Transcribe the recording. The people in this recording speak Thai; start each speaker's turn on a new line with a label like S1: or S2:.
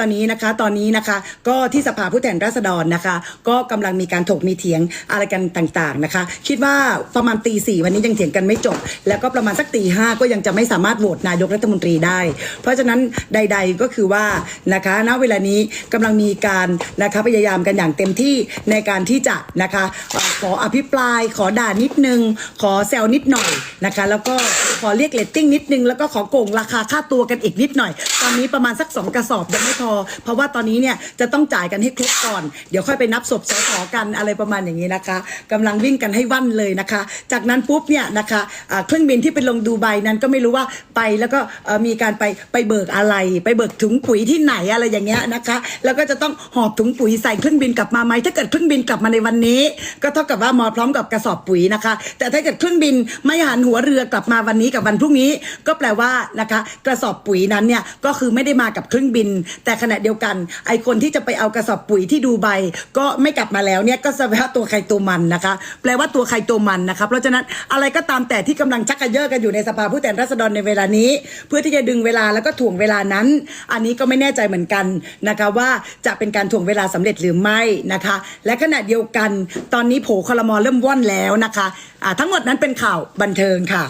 S1: ตอนนี้นะคะตอนนี้นะคะก็ที่สภาผู้แทนราษฎรนะคะ ก็กำลังมีการถกมีเถียงอะไรกันต่างๆนะคะ คิดว่าประมาณตีสี่วันนี้ยังเถียงกันไม่จบ แล้วก็ประมาณสักตีห้าก็ยังจะไม่สามารถโหวตนายกรัฐมนตรีได้ เพราะฉะนั้นใด ๆก็คือว่านะคะณเวลานี้กำลังมีการนะคะพยายามกันอย่างเต็มที่ในการที่จะนะคะขออภิปรายขอด่านิดนึง ขอแซวนิดหน่อยนะคะ แล้วก็ขอเรียกเลตติ้งนิดนึงแล้วก็ขอโกงราคาค่าตัวกันอีกนิดหน่อย ตอนนี้ประมาณสักสองกระสอบยังไม่พอเพราะว่าตอนนี้เนี่ยจะต้องจ่ายกันให้ครบก่อน เดี๋ยวค่อยไปนับศพสสกันอะไรประมาณอย่างนี้นะคะกำลังวิ่งกันให้วันเลยนะคะ จากนั้นปุ๊บเนี่ยนะคะเครื่องบินที่ไปลงดูไบนั้นก็ไม่รู้ว่าไปแล้วก็มีการไปไปเบิกอะไร ไปเบิกถุงปุ๋ยที่ไหนอะไรอย่างเงี้ยนะคะ แล้วก็จะต้องหอบถุงปุ๋ยใส่เครื่องบินกลับมาไหมถ้าเกิดเครื่องบินกลับมาในวันนี้ ก็เท่ากับว่ามาพร้อมกับกระสอบปุ๋ยนะคะ แต่ถ้าเกิดเครื่องบินไม่หันหัวเรือกลับมาวันนี้กับวันพรุ่งนี้ ก็แปลว่านะคะ กระสอบปุ๋ยนั้นเนี่ยก็คือไม่ได้มากับเครื่องบิน แต่ขณะเดียวกัน ไอคนที่จะไปเอากระสอบปุ๋ยที่ดูไบก็ไม่กลับมาแล้วเนี่ยก็แสดงว่าตัวใครตัวมันนะคะ แปลว่าตัวใครตัวมันนะคะเพราะฉะนั้นอะไรก็ตามแต่ที่กำลังชักกระเยาะกันอยู่ในสภาผู้แทนราษฎรในเวลานี้ เพื่อที่จะดึงเวลาแล้วก็ถ่วงเวลานั้น อันนี้ก็ไม่แน่ใจเหมือนกันนะคะว่าจะเป็นการถ่วงเวลาสำเร็จหรือไม่นะคะ และขณะเดียวกัน ตอนนี้โผคลมอเริ่มว่อนแล้วนะคะอ่าทั้งหมดนั้นเป็นข่าวบันเทิงค่ะ